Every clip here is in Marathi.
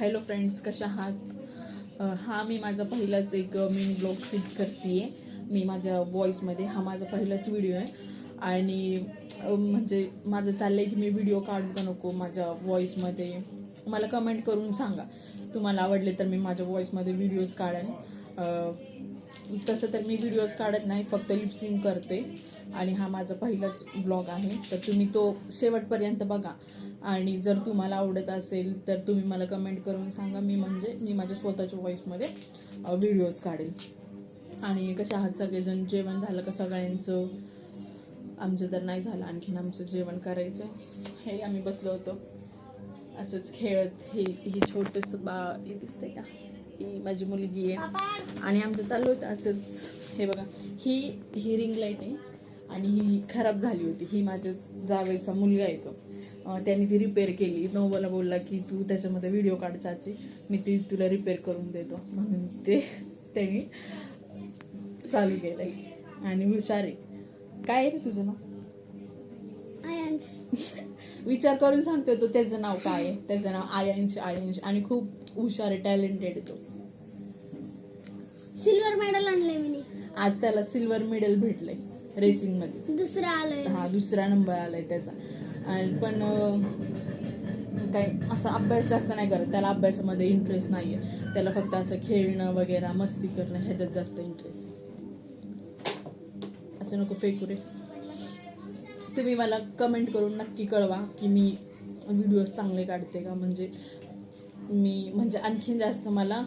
हॅलो फ्रेंड्स कशा आहात? हा मी माझा पहिलाच एक मी ब्लॉग शूट करते मी माझ्या व्हॉईसमध्ये हा माझा पहिलाच व्हिडिओ आहे. आणि म्हणजे माझं चाललं आहे की मी व्हिडिओ काढू का नको माझ्या व्हॉईसमध्ये मला कमेंट करून सांगा. तुम्हाला आवडले तर मी माझ्या व्हॉईसमध्ये व्हिडिओज काढेन. तसं तर मी व्हिडिओज काढत नाही फक्त लिपसिंग करते. आणि हा माझा पहिलाच ब्लॉग आहे. तर तुम्ही तो शेवटपर्यंत बघा. आणि जर तुम्हाला आवडत असेल तर तुम्ही मला कमेंट करून सांगा. मी म्हणजे मी माझ्या स्वतःच्या व्हॉईसमध्ये व्हिडिओज काढेल आणि कसे आहात सगळेजण? जेवण झालं का सगळ्यांचं? आमचं तर नाही झालं. आणखीन आमचं जेवण करायचं हे आम्ही बसलो होतो. असंच खेळत. हे हे छोटंसं बा हे दिसतंय का? ही माझी मुलगी आहे. आणि आमचं चालू होतं असंच. हे बघा. ही ही रिंग लाइट आहे. आणि ही खराब झाली होती. ही माझ्या जावेचा मुलगा येतो तो. त्याने ती रिपेअर केली. नोबला बोलला की तू त्याच्यामध्ये व्हिडिओ काढ चाची. मी ती तुला रिपेअर करून देतो. म्हणून ते त्याने चालू केलंय. आणि हुशार आहे काय आहे रे तुझं नाव? आयांश. विचार करून सांगतोय तो त्याचं नाव काय आहे? त्याचं नाव आयांश आयांश. आणि खूप हुशार आहे टॅलेंटेड तो. सिल्वर मेडल आणलंय मी आज त्याला सिल्वर मेडल भेटलंय रेसिंगमध्ये. दुसरं आलंय. हा दुसरा नंबर आलाय त्याचा. आणि पण काही असा अभ्यास जास्त नाही करत. त्याला अभ्यासामध्ये इंटरेस्ट नाही आहे त्याला फक्त असं खेळणं वगैरे मस्ती करणं ह्याच्यात जास्त इंटरेस्ट आहे. असं नको फेकू रे. तुम्ही मला कमेंट करून नक्की कळवा की मी व्हिडिओज चांगले काढते का? म्हणजे मी म्हणजे आणखीन जास्त मला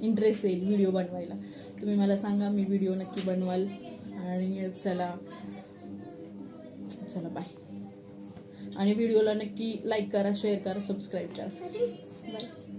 इंटरेस्ट येईल व्हिडिओ बनवायला. तुम्ही मला सांगा मी व्हिडिओ नक्की बनवाल. आणि चला चला बाय आणि व्हिडिओला नक्की लाईक करा शेअर करा सबस्क्राईब करा. बाय